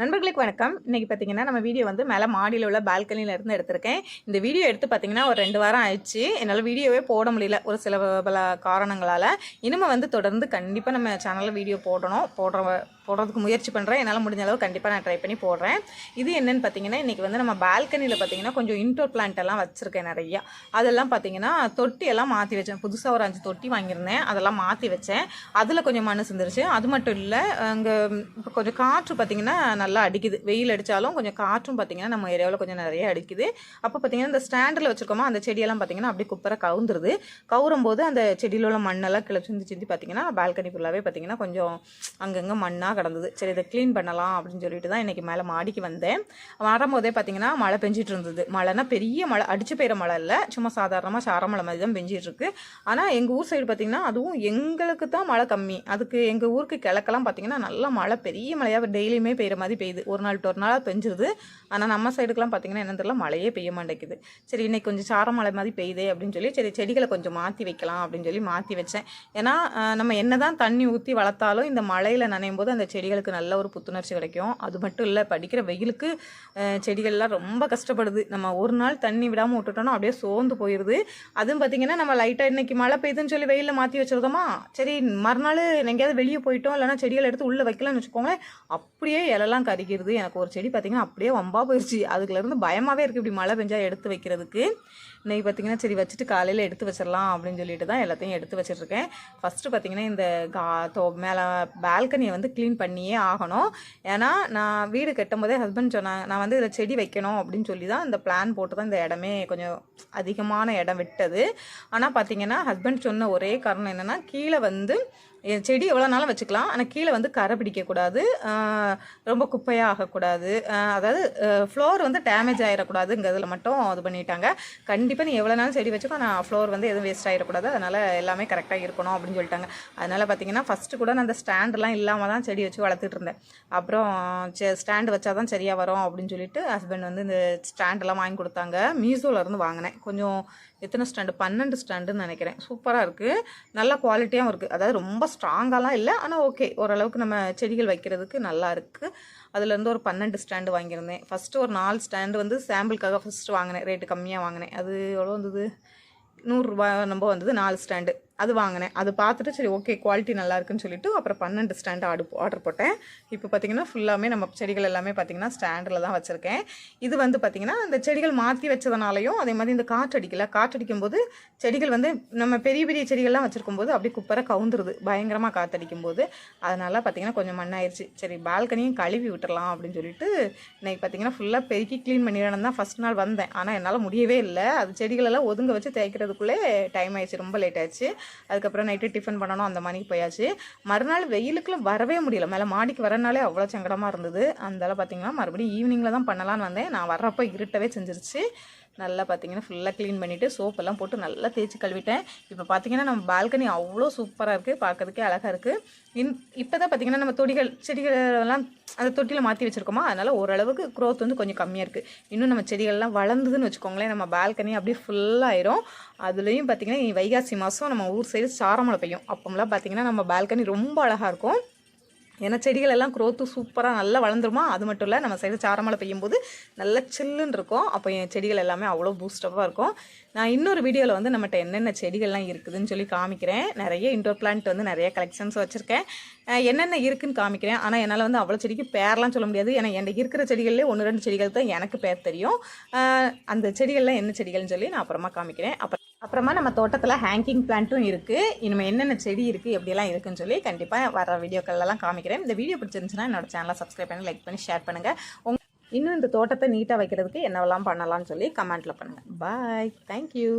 நண்பர்களுக்கு வணக்கம். இன்னைக்கு பார்த்தீங்கன்னா நம்ம வீடியோ வந்து மேலே மாடியில் உள்ள பால்கனியில் இருந்து எடுத்திருக்கேன். இந்த வீடியோ எடுத்து பார்த்தீங்கன்னா ஒரு ரெண்டு வாரம் ஆயிடுச்சு. என்னால் வீடியோவே போட முடியல ஒரு சில பல காரணங்களால். இனிமேல் வந்து தொடர்ந்து கண்டிப்பாக நம்ம சேனலில் வீடியோ போடணும். போடுற போடுறதுக்கு முயற்சி பண்ணுறேன் என்னால் முடிஞ்ச அளவு கண்டிப்பாக நான் ட்ரை பண்ணி போடுறேன். இது என்னென்னு பார்த்தீங்கன்னா இன்றைக்கி வந்து நம்ம பால்கனியில் பார்த்தீங்கன்னா கொஞ்சம் இன்டோர் பிளான்ட் எல்லாம் வச்சுருக்கேன் நிறையா. அதெல்லாம் பார்த்தீங்கன்னா தொட்டி எல்லாம் மாற்றி வச்சேன். புதுசாக ஒரு அஞ்சு தொட்டி வாங்கியிருந்தேன். அதெல்லாம் மாற்றி வச்சேன். அதில் கொஞ்சம் மண் சிந்துருச்சு. அது மட்டும் இல்லை அங்கே இப்போ கொஞ்சம் காற்று பார்த்திங்கன்னா நல்லா அடிக்குது. வெயில் அடித்தாலும் கொஞ்சம் காற்றும் பார்த்தீங்கன்னா நம்ம ஏரியாவில் கொஞ்சம் நிறைய அடிக்குது. அப்போ பார்த்தீங்கன்னா இந்த ஸ்டாண்டில் வச்சுருக்கோமா அந்த செடியெல்லாம் பார்த்தீங்கன்னா அப்படியே குப்பரை கவுந்துருது. கவுரும் போது அந்த செடியில் உள்ள மண்ணெல்லாம் கிளச்சி சிந்தி பார்த்திங்கன்னா பால்கனி ஃபுல்லாகவே பார்த்திங்கன்னா கொஞ்சம் அங்கங்கே மண்ணாக கிடந்தது. சரி இதை க்ளீன் பண்ணலாம் அப்படின்னு சொல்லிட்டு தான் இன்றைக்கி மேலே மாடிக்கு வந்தேன். வரும்போதே பார்த்தீங்கன்னா மழை பெஞ்சிட்டு இருந்தது. மழைனா பெரிய மழை அடிச்சு பெய்கிற மழை இல்லை. சும்மா சாதாரணமாக சாரமழை மாதிரி தான் பெஞ்சிட்ருக்கு ஆனால் எங்கள் ஊர் சைடு பார்த்தீங்கன்னா அதுவும் எங்களுக்கு தான் மழை கம்மி. அதுக்கு எங்கள் ஊருக்கு கிழக்கெல்லாம் பார்த்தீங்கன்னா நல்லா மழை பெரிய மழையாக டெய்லியுமே பெய்கிற மாதிரி பெய்யுது. ஒரு நாள் ஒரு நாளாக பெஞ்சிருது. ஆனால் நம்ம சைடுக்கெலாம் பார்த்தீங்கன்னா என்ன தெரியல மழையே பெய்ய மாட்டேங்குது. சரி இன்றைக்கி கொஞ்சம் சாரமழை மாதிரி பெய்யுதே அப்படின்னு சொல்லி சரி செடிகளை கொஞ்சம் மாற்றி வைக்கலாம் அப்படின்னு சொல்லி மாற்றி வச்சேன். ஏன்னா நம்ம என்ன தான் தண்ணி ஊற்றி வளர்த்தாலும் இந்த மழையில் நனையும் போது அந்த செடிகளுக்கு நல்ல ஒரு புத்துணர்ச்சி கிடைக்கும். அது மட்டும் இல்லை படிக்கிற வெயிலுக்கு செடிகள்லாம் ரொம்ப கஷ்டப்படுது. நம்ம ஒரு நாள் தண்ணி விடாமல் விட்டுட்டோம்னா அப்படியே சோர்ந்து போயிடுது அதுவும் பார்த்தீங்கன்னா நம்ம லைட்டாக இன்றைக்கி மழை பெய்யுதுன்னு சொல்லி வெயிலில் மாற்றி வச்சிருந்தோமா சரி மறுநாள் எங்கேயாவது வெளியே போயிட்டோம். இல்லைனா செடிகள் எடுத்து உள்ளே வைக்கலாம்னு வச்சுக்கோங்களேன். அப்படியே இலெல்லாம் கறிக்கிறது எனக்கு ஒரு செடி பார்த்தீங்கன்னா அப்படியே வம்பா போயிடுச்சு அதுக்குலேருந்து பயமாகவே இருக்குது இப்படி மழை பெஞ்சா எடுத்து வைக்கிறதுக்கு. இன்னைக்கு பார்த்தீங்கன்னா சரி வச்சுட்டு காலையில் எடுத்து வச்சிடலாம் அப்படின்னு சொல்லிட்டு தான் எல்லாத்தையும் எடுத்து வச்சிட்ருக்கேன் ஃபஸ்ட்டு பார்த்தீங்கன்னா இந்த கா தோ மேலே பால்கனியை வந்து க்ளீன் பண்ணியே ஆகணும். ஏன்னா நான் வீடு கட்டும் போதே ஹஸ்பண்ட் சொன்னாங்க நான் வந்து இதில் செடி வைக்கணும் அப்படின்னு சொல்லி தான் இந்த பிளான் போட்டு தான் இந்த இடமே கொஞ்சம் அதிகமான இடம் விட்டது. ஆனால் பார்த்தீங்கன்னா ஹஸ்பண்ட் சொன்ன ஒரே காரணம் என்னென்னா கீழே வந்து செடி எவ்வளோ நாளும் வச்சுக்கலாம். ஆனால் கீழே வந்து கரை பிடிக்கக்கூடாது. ரொம்ப குப்பையாக ஆகக்கூடாது. அதாவது ஃப்ளோர் வந்து டேமேஜ் ஆகிடக்கூடாதுங்கிறதுல மட்டும் இது பண்ணிட்டாங்க. கண்டிப்பாக நீ எவ்வளோ நாளும் செடி வச்சுக்கோ. நான் ஃப்ளோர் வந்து எதுவும் வேஸ்ட் ஆகிடக்கூடாது அதனால் எல்லாமே கரெக்டாக இருக்கணும் அப்படின்னு சொல்லிட்டாங்க. அதனால் பார்த்தீங்கன்னா ஃபஸ்ட்டு கூட நான் அந்த ஸ்டாண்டெலாம் இல்லாமல் தான் செடி வச்சு வளர்த்துட்டு இருந்தேன். அப்புறம் ஸ்டாண்டு வச்சா தான் சரியாக வரும் அப்படின்னு சொல்லிட்டு ஹஸ்பண்ட் வந்து இந்த ஸ்டாண்டெல்லாம் வாங்கி கொடுத்தாங்க. மீசோலேருந்து வாங்கினேன். கொஞ்சம் எத்தனை ஸ்டாண்டு பன்னெண்டு ஸ்டாண்டுன்னு நினைக்கிறேன். சூப்பராக இருக்குது நல்ல குவாலிட்டியாகவும் இருக்குது அதாவது ரொம்ப ஸ்ட்ராங்காலாம் இல்லை. ஆனால் ஓகே ஓரளவுக்கு நம்ம செடிகள் வைக்கிறதுக்கு நல்லா இருக்குது அதுலேருந்து ஒரு பன்னெண்டு ஸ்டாண்டு வாங்கியிருந்தேன். ஃபஸ்ட்டு ஒரு நாலு ஸ்டாண்டு வந்து சாம்பிளுக்காக ஃபஸ்ட்டு வாங்கினேன். ரேட்டு கம்மியாக வாங்கினேன். அது எவ்வளோ வந்தது? நூறுரூவா நம்ம வந்தது. நாலு ஸ்டாண்டு. அது வாங்கினேன். அது பார்த்துட்டு சரி ஓகே குவாலிட்டி நல்லா இருக்குன்னு சொல்லிட்டு அப்புறம் பன்னெண்டு ஸ்டாண்ட் ஆடு ஆர்டர் போட்டேன். இப்போ பார்த்தீங்கன்னா ஃபுல்லாமே நம்ம செடிகள் எல்லாமே பார்த்தீங்கன்னா ஸ்டாண்டில் தான் வச்சுருக்கேன். இது வந்து பார்த்தீங்கன்னா அந்த செடிகள் மாற்றி வச்சதுனாலையும் அதே மாதிரி இந்த காற்றடிக்கல காற்றடிக்கும் போது செடிகள் வந்து நம்ம பெரிய பெரிய செடிகள்லாம் வச்சுருக்கும் போது அப்படியே குப்பரை கவுந்துருது. பயங்கரமாக காற்றடிக்கும் போது அதனால் பார்த்தீங்கன்னா கொஞ்சம் மண்ணாயிருச்சு சரி பால்கனியும் கழுவி விட்டுறலாம் அப்படின்னு சொல்லிட்டு இன்றைக்கி பார்த்தீங்கன்னா ஃபுல்லாக பெருக்கி க்ளீன் பண்ணிடணும் தான் ஃபஸ்ட் நாள் வந்தேன். ஆனால் என்னால் முடியவே இல்லை. அது செடிகளெல்லாம் ஒதுங்க வச்சு தேய்க்கிறதுக்குள்ளே டைம் ஆயிடுச்சு. ரொம்ப லேட் ஆயிடுச்சு. அதுக்கப்புறம் நைட்டு டிஃபன் பண்ணணும் அந்த மணிக்கு போயாச்சு. மறுநாள் வெயிலுக்குலாம் வரவே முடியல. மேலே மாடிக்கு வரனாலே அவ்வளோ சங்கடமாக இருந்தது. அந்தால பார்த்தீங்கன்னா மறுபடியும் ஈவினிங்கில் தான் பண்ணலான்னு வந்தேன். நான் வர்றப்போ இருட்டவே செஞ்சிருச்சு. நல்லா பார்த்தீங்கன்னா ஃபுல்லாக க்ளீன் பண்ணிவிட்டு சோப்பெல்லாம் போட்டு நல்லா தேய்ச்சி கழுவிட்டேன். இப்போ பார்த்தீங்கன்னா நம்ம பால்கனி அவ்வளோ சூப்பராக இருக்குது பார்க்கறதுக்கே அழகாக இருக்குது இன் இப்போ தான் பார்த்தீங்கன்னா நம்ம தொடிகள் செடிகளெல்லாம் அந்த தொட்டியில் மாற்றி வச்சுருக்கோமா? அதனால் ஓரளவுக்கு க்ரோத் வந்து கொஞ்சம் கம்மியாக இருக்குது இன்னும் நம்ம செடிகள்லாம் வளர்ந்ததுன்னு வச்சுக்கோங்களேன் நம்ம பால்கனி அப்படியே ஃபுல்லாகிடும் அதுலேயும் பார்த்தீங்கன்னா இனி வைகாசி மாதம் நம்ம ஊர் சைடு சாரமழை பெய்யும். அப்போம்லாம் பார்த்தீங்கன்னா நம்ம பால்கனி ரொம்ப அழகாக இருக்கும். ஏன்னா செடிகள் எல்லாம் குரோத்து சூப்பராக நல்லா வளர்ந்துருமா? அது மட்டும் இல்லை நம்ம சைடு சாரமழை பெய்யும்போது நல்லா சில்லுன்னு இருக்கும். அப்போ என் செடிகள் எல்லாமே அவ்வளோ பூஸ்டப்பாக இருக்கும். நான் இன்னொரு வீடியோவில் வந்து நம்மகிட்ட என்னென்ன செடிகள்லாம் இருக்குதுன்னு சொல்லி காமிக்கிறேன். நிறைய இன்டோர் பிளான்ட் வந்து நிறைய கலெக்ஷன்ஸ் வச்சுருக்கேன். என்னென்ன இருக்குன்னு காமிக்கிறேன். ஆனால் என்னால் வந்து அவ்வளோ செடிக்கு பேர்லாம் சொல்ல முடியாது. ஏன்னா என்கிட்ட இருக்கிற செடிகள்லேயே ஒன்று ரெண்டு செடிகள் தான் எனக்கு பேர் தெரியும். அந்த செடிகள்லாம் என்ன செடிகள்னு சொல்லி நான் அப்புறமா காமிக்கிறேன். அப்புறம் அப்புறமா நம்ம தோட்டத்தில் ஹேங்கிங் பிளான்ட்டும் இருக்குது இனிமேல் என்னென்ன செடி இருக்குது எப்படியெல்லாம் இருக்குன்னு சொல்லி கண்டிப்பாக வர வீடியோக்கள்லாம் காமிக்கிறேன். இந்த வீடியோ பிடிச்சிருந்துச்சுன்னா என்னோட சேனலை சப்ஸ்கிரைப் பண்ணி லைக் பண்ணி ஷேர் பண்ணுங்கள் உங்க இன்னும் இந்த தோட்டத்தை நீட்டாக வைக்கிறதுக்கு என்னவெல்லாம் பண்ணலாம்னு சொல்லி கமெண்ட்டில் பண்ணுங்கள் பாய் தேங்க்யூ